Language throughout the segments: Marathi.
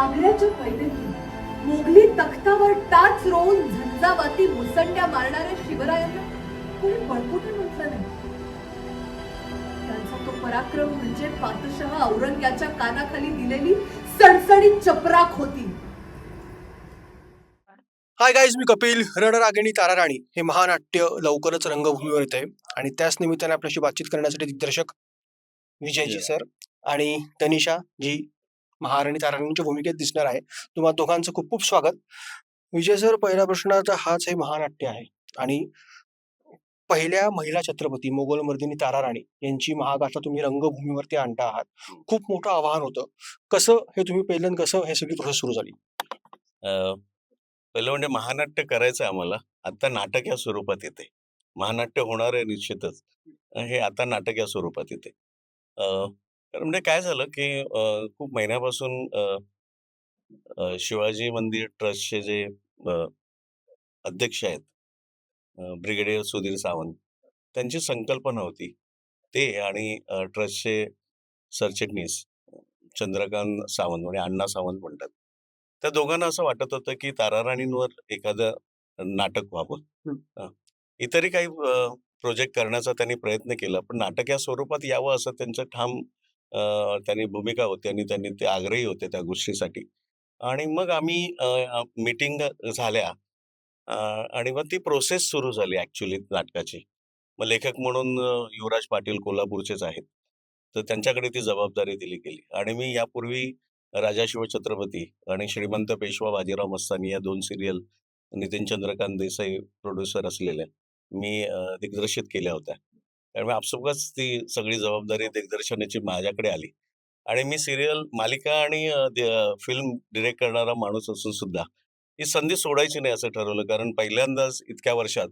आग्र्याच्या कैदेतून मोगली तख्तावर टाच रोवून झंझावाती मुसंड्या मारणाऱ्या शिवरायांना कोणी बळपुटे म्हटलं नाही? त्यांचा तो पराक्रम म्हणजे पातशहा औरंग्याच्या कानाखाली दिलेली सणसणीत चपराक होती. हाय गाईज मी कपिल रणरागिणी ताराराणी हे महानाट्य लवकरच रंगभूमीवर येत आहे आणि त्याच निमित्ताने आपल्याशी बातचीत करण्यासाठी दिग्दर्शक विजयजी. सर आणि तनिषा जी महाराणी ताराणींच्या भूमिकेत दिसणार आहे. तुम्हा दोघांचं खूप खूप स्वागत. विजय सर पहिल्या प्रश्नाचा हाच हे महानाट्य आहे. आणि पहिल्या महिला छत्रपती मोगल मर्दिनी ताराराणी यांची महागाथा तुम्ही रंगभूमीवरती आणता आहात. खूप मोठं आव्हान होतं. कसं हे तुम्ही पहिल्यांदा कसं हे सगळी प्रोसेस सुरू झाली? पहिलं म्हणजे महानाट्य करायचं आहे आम्हाला. आता नाटक या स्वरूपात येते. महानाट्य होणार आहे निश्चितच. हे आता नाटक या स्वरूपात येते. तर म्हणजे काय झालं की अ, खूप महिन्यापासून अ, अ, शिवाजी मंदिर ट्रस्टचे जे अ, अध्यक्ष आहेत अ, ब्रिगेडियर सुधीर सावंत त्यांची संकल्पना होती. ते आणि अ, ट्रस्टचे सरचिटणीस चंद्रकांत सावंत म्हणजे अण्णा सावंत म्हणतात. त्या दोघांना असं वाटत होतं की ताराराणींवर एखादं नाटक व्हावं. हं. इतरही काही प्रोजेक्ट करण्याचा त्यांनी प्रयत्न केला पण नाटक या स्वरूपात यावं असं त्यांचं ठाम त्यांनी भूमिका होती आणि त्यांनी ते आग्रही होते त्या गोष्टीसाठी. आणि मग आम्ही मीटिंग झाल्या. आणि मग ती प्रोसेस सुरू झाली ऍक्च्युली नाटकाची. मग लेखक म्हणून युवराज पाटील कोल्हापूरचेच आहेत. तर त्यांच्याकडे ती जबाबदारी दिली गेली. आणि मी यापूर्वी राजा शिवछत्रपती आणि श्रीमंत पेशवा बाजीराव मस्तानी या दोन सिरियल नितीन चंद्रकांत देसाई प्रोड्युसर असलेल्या मी दिग्दर्शित केल्या होत्या. त्यामुळे आपसुकच ती सगळी जबाबदारी दिग्दर्शनाची माझ्याकडे आली. आणि मी सिरियल मालिका आणि फिल्म डिरेक्ट करणारा माणूस असून सुद्धा ही संधी सोडायची नाही असं ठरवलं. कारण पहिल्यांदाच इतक्या वर्षात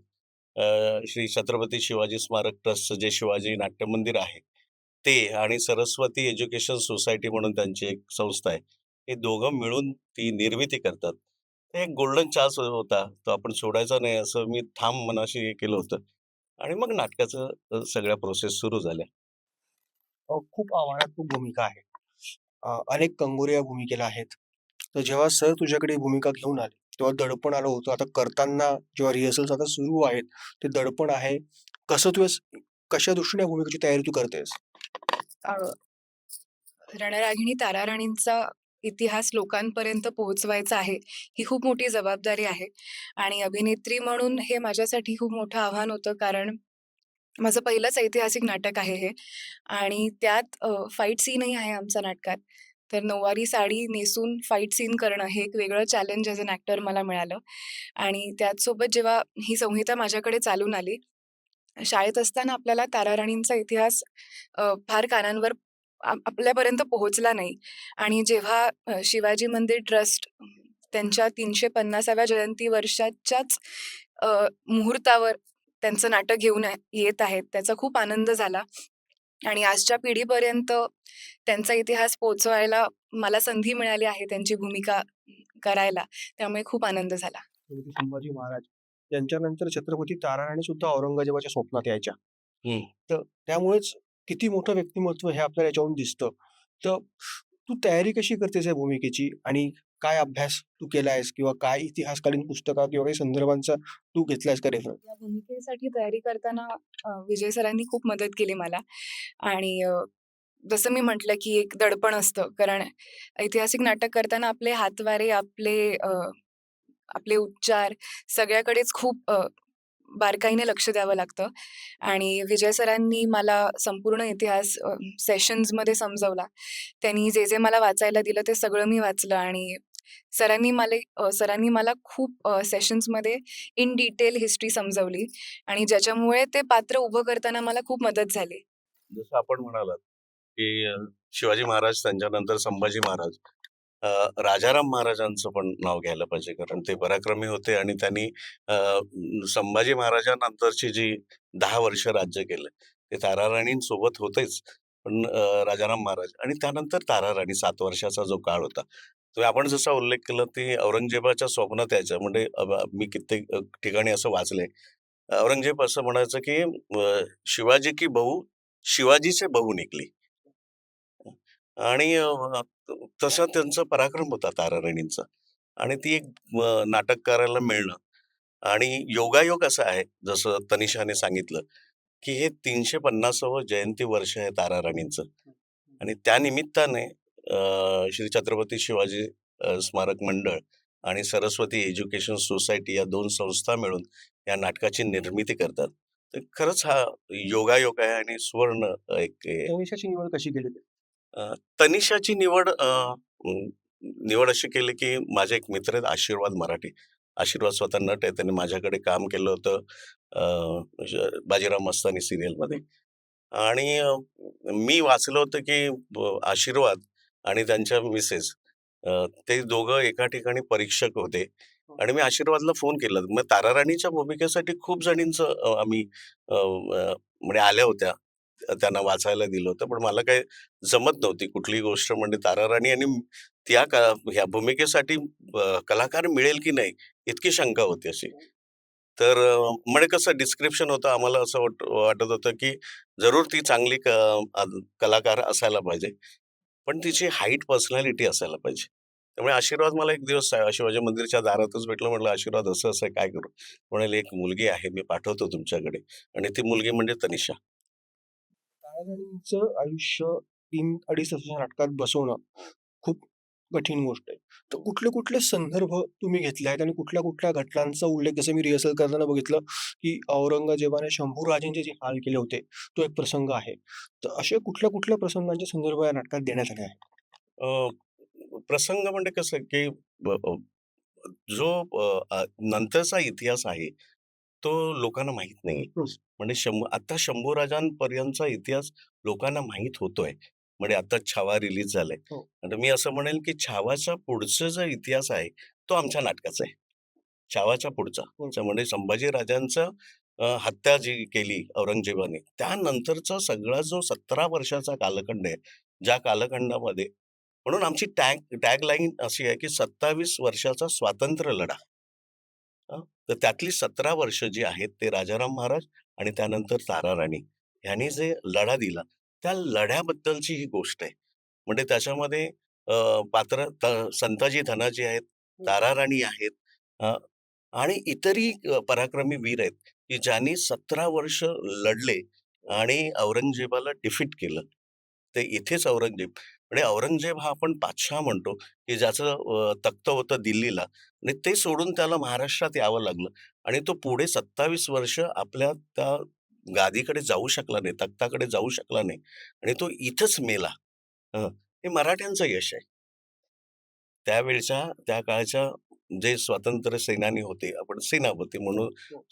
श्री छत्रपती शिवाजी स्मारक ट्रस्टचं जे शिवाजी नाट्य मंदिर आहे ते आणि सरस्वती एज्युकेशन सोसायटी म्हणून त्यांची एक संस्था आहे हे दोघं मिळून ती निर्मिती करतात. एक गोल्डन चान्स होता तो आपण सोडायचा नाही असं मी ठाम मनाशी हे केलं होतं. आणि मग नाटकाचं सगळ्या प्रोसेस सुरू झाल्या. खूप आव्हानात्मक भूमिका आहे. अ, अनेक कंगोरे या भूमिकेला आहेत. तर जेव्हा सर तुझ्याकडे भूमिका घेऊन आले तेव्हा दडपण आलं होतं. आता करताना जेव्हा रिहर्सल्स आता सुरू आहेत ते दडपण आहे. कसं तू कशा दृष्टीने भूमिकेची तयारी तू करतेस? अ, रणरागिणी ताराराणींचा इतिहास लोकांपर्यंत पोहोचवायचा आहे ही खूप मोठी जबाबदारी आहे. आणि अभिनेत्री म्हणून हे माझ्यासाठी खूप मोठं आव्हान होतं कारण माझं पहिलंच ऐतिहासिक नाटक आहे हे. आणि त्यात फाईट सीनही आहे आमच्या नाटकात. तर नऊवारी साडी नेसून फाईट सीन करणं हे एक वेगळं चॅलेंज ॲज अन ॲक्टर मला मिळालं. आणि त्याचसोबत जेव्हा ही संहिता माझ्याकडे चालून आली शाळेत असताना आपल्याला ताराराणींचा इतिहास फार कानांवर आपल्यापर्यंत पोहोचला नाही. आणि जेव्हा शिवाजी मंदिर ट्रस्ट त्यांच्या तीनशे पन्नासाव्या जयंती वर्षाच्याच मुहूर्तावर त्यांचं नाटक घेऊन येत आहेत त्याचा खूप आनंद झाला. आणि आजच्या पिढीपर्यंत त्यांचा इतिहास पोचवायला मला संधी मिळाली आहे त्यांची भूमिका करायला. त्यामुळे खूप आनंद झाला. छत्रपती संभाजी महाराज यांच्यानंतर छत्रपती ताराराणी सुद्धा औरंगजेबाच्या स्वप्नात यायच्या. तर त्यामुळेच किती मोठं व्यक्तिमत्व हे आपल्याला याच्यावरून दिसतं. तर तू तयारी कशी करतेस या भूमिकेची? आणि काय अभ्यास तू केलायस? किंवा काय इतिहासकालीन पुस्तका किंवा काही संदर्भांचा तू घेतलायस का रेफर या भूमिकेसाठी तयारी करताना विजय सरांनी खूप मदत केली मला. आणि जसं मी म्हटलं की एक दडपण असतं. कारण ऐतिहासिक नाटक करताना आपले हातवारे आपले आपले उच्चार सगळ्याकडेच खूप बारकाईने लक्ष द्यावं लागतं. आणि विजय सरांनी मला संपूर्ण इतिहास सेशन्समध्ये समजवला. त्यांनी जे जे मला वाचायला दिलं ते सगळं मी वाचलं आणि सरांनी मला सरांनी मला खूप सेशन्समध्ये इन डिटेल हिस्ट्री समजवली आणि ज्याच्यामुळे ते पात्र उभं करताना मला खूप मदत झाली. जसं आपण म्हणालात की शिवाजी महाराज त्यांच्यानंतर संभाजी महाराज. राजाराम महाराजांचं पण नाव घ्यायला पाहिजे कारण ते पराक्रमी होते आणि त्यांनी संभाजी महाराजांनंतरची जी दहा वर्ष राज्य केलं ते ताराराणींसोबत होतेच पण राजाराम महाराज आणि त्यानंतर ताराराणी सात वर्षाचा जो काळ होता तो आपण जसा उल्लेख केला ते औरंगजेबाच्या स्वप्नात यायचं म्हणजे मी कित्येक ठिकाणी असं वाचलंय औरंगजेब असं म्हणायचं की शिवाजी की बहू शिवाजीचे बहू निघली. आणि तसा त्यांचा पराक्रम होता ताराराणींचा आणि ती एक नाटक करायला मिळणं. आणि योगायोग असं आहे जसं तनिषाने सांगितलं की हे तीनशे पन्नासावं जयंती वर्ष आहे ताराराणींचं आणि त्या निमित्ताने श्री छत्रपती शिवाजी स्मारक मंडळ आणि सरस्वती एज्युकेशन सोसायटी या दोन संस्था मिळून या नाटकाची निर्मिती करतात. तर खरंच हा योगायोग आहे आणि सुवर्ण एक निवड कशी केली? अ, तनिषाची निवड अ, निवड अशी केली की माझे एक मित्र आहेत आशीर्वाद मराठी. आशीर्वाद स्वतः नट आहे. त्यांनी माझ्याकडे काम केलं होतं अ, बाजीराव मस्तानी सिरियलमध्ये. आणि अ, मी वाचलं होतं की ब- आशीर्वाद आणि त्यांच्या मिसेस अ, ते दोघं एका ठिकाणी परीक्षक होते. आणि मी आशीर्वादला फोन केला. मग ताराराणीच्या भूमिकेसाठी खूप जणींचं अ, आम्ही अ, अ, म्हणजे आल्या होत्या. त्यांना वाचायला दिलं होतं. पण मला काही जमत नव्हती कुठली गोष्ट म्हणजे ताराराणी आणि त्या का ह्या भूमिकेसाठी कलाकार मिळेल की नाही इतकी शंका होती अशी. तर म्हणजे कसं डिस्क्रिप्शन होतं आम्हाला असं वाट वाटत होतं की जरूर ती चांगली क कलाकार असायला पाहिजे. पण तिची हाईट पर्सनॅलिटी असायला पाहिजे. त्यामुळे आशीर्वाद मला एक दिवस शिवाजी मंदिरच्या दारातच भेटलं. म्हटलं आशीर्वाद असं असं काय करू? म्हणाले एक मुलगी आहे मी पाठवतो तुमच्याकडे. आणि ती मुलगी म्हणजे तनिषा. महाराजांचं आयुष्य तीन अडीच तासाच्या नाटकात बसवणं खूप कठीण गोष्ट आहे. तर कुठले कुठले संदर्भ तुम्ही घेतले आहेत आणि कुठल्या कुठल्या घटनांचा उल्लेख जसं मी रिहर्सल करताना बघितलं की औरंगजेबाने शंभूराजेंचे जे हाल केले होते तो एक प्रसंग आहे. तर असे कुठल्या कुठल्या प्रसंगांचे संदर्भ या नाटकात देण्यात आले आहे प्रसंग म्हणजे कसं की जो नंतरचा इतिहास आहे तो लोकांना माहीत नाही हम्म. म्हणजे शंभू आता शंभूराजांपर्यंतचा इतिहास लोकांना माहीत होतोय. म्हणजे आता छावा रिलीज झालाय. हो. मी असं म्हणेल की छावाचा पुढचा जो इतिहास आहे तो आमच्या नाटकाचा आहे. छावाच्या पुढचा. चा म्हणजे संभाजी राजांचं अ, हत्या जी केली औरंगजेबाने त्यानंतरचा सगळा जो सतरा वर्षाचा कालखंड आहे ज्या कालखंडामध्ये म्हणून आमची टॅग टॅग लाईन अशी आहे की सत्तावीस वर्षाचा स्वातंत्र्य लढा. हं, तर त्यातली सतरा वर्ष जी आहेत ते राजाराम महाराज आणि त्यानंतर ताराराणी यांनी जे लढा दिला त्या लढ्याबद्दलची ही गोष्ट आहे. म्हणजे त्याच्यामध्ये पात्र संताजी धनाजी आहेत ताराराणी आहेत अ, आणि इतरही पराक्रमी वीर आहेत की ज्यांनी सतरा वर्ष लढले आणि औरंगजेबाला डिफीट केलं. ते इथेच औरंगजेब म्हणजे औरंगजेब हा आपण पातशाह म्हणतो की ज्याचं तख्त होतं दिल्लीला आणि ते सोडून त्याला महाराष्ट्रात यावं लागलं. आणि तो पुढे सत्तावीस वर्ष आपल्या त्या गादीकडे जाऊ शकला नाही तख्ताकडे जाऊ शकला नाही आणि तो इथंच मेला. हं, हे मराठ्यांचं यश आहे. त्यावेळच्या त्या काळच्या जे स्वातंत्र्य सेनानी होते आपण सेनापती म्हणू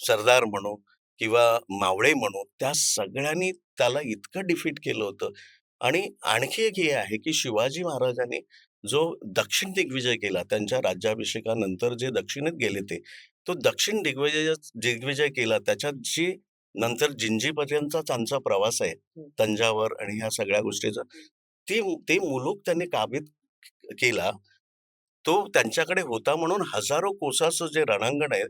सरदार म्हणू किंवा मावळे म्हणू त्या सगळ्यांनी त्याला इतकं डिफीट केलं होतं. आणि आणखी एक हे आहे की शिवाजी महाराजांनी जो दक्षिण दिग्विजय केला त्यांच्या राज्याभिषेकानंतर जे दक्षिणेत गेले ते तो दक्षिण दिग्विजय दिग्विजय केला. त्याच्यात जी नंतर जिंजीपर्यंतचा त्यांचा प्रवास आहे तंजावर आणि ह्या सगळ्या गोष्टीचा. ती ते मुलूक त्यांनी काबीज केला. तो त्यांच्याकडे होता म्हणून हजारो कोसाचं जे रणांगण आहे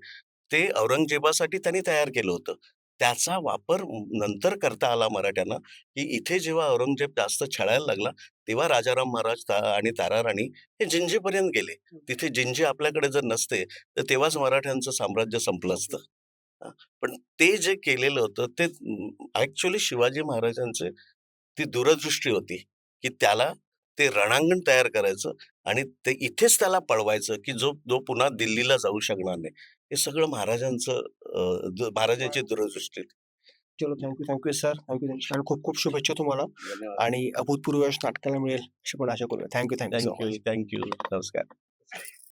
ते औरंगजेबासाठी त्यांनी तयार केलं होतं. त्याचा वापर नंतर करता आला मराठ्यांना की इथे जेव्हा औरंगजेब जास्त छळायला लागला तेव्हा राजाराम महाराज ता- आणि ताराराणी हे जिंजीपर्यंत गेले. तिथे जिंजी आपल्याकडे जर नसते तर तेव्हाच मराठ्यांचं साम्राज्य संपलं असतं. पण ते जे केलेलं होतं ते ऍक्च्युली शिवाजी महाराजांचे ती दूरदृष्टी होती की त्याला ते रणांगण तयार करायचं आणि ते इथेच त्याला पळवायचं की जो जो पुन्हा दिल्लीला जाऊ शकणार नाही. हे सगळं महाराजांचं दु- महाराजांची दूरदृष्टी. चलो थँक्यू थँक्यू सर थँक्यू आणि खूप खूप शुभेच्छा तुम्हाला. आणि अभूतपूर्व यश नाटकाला मिळेल अशी पण आशा करूया. थँक्यू थँक्यू थँक्यू थँक्यू नमस्कार.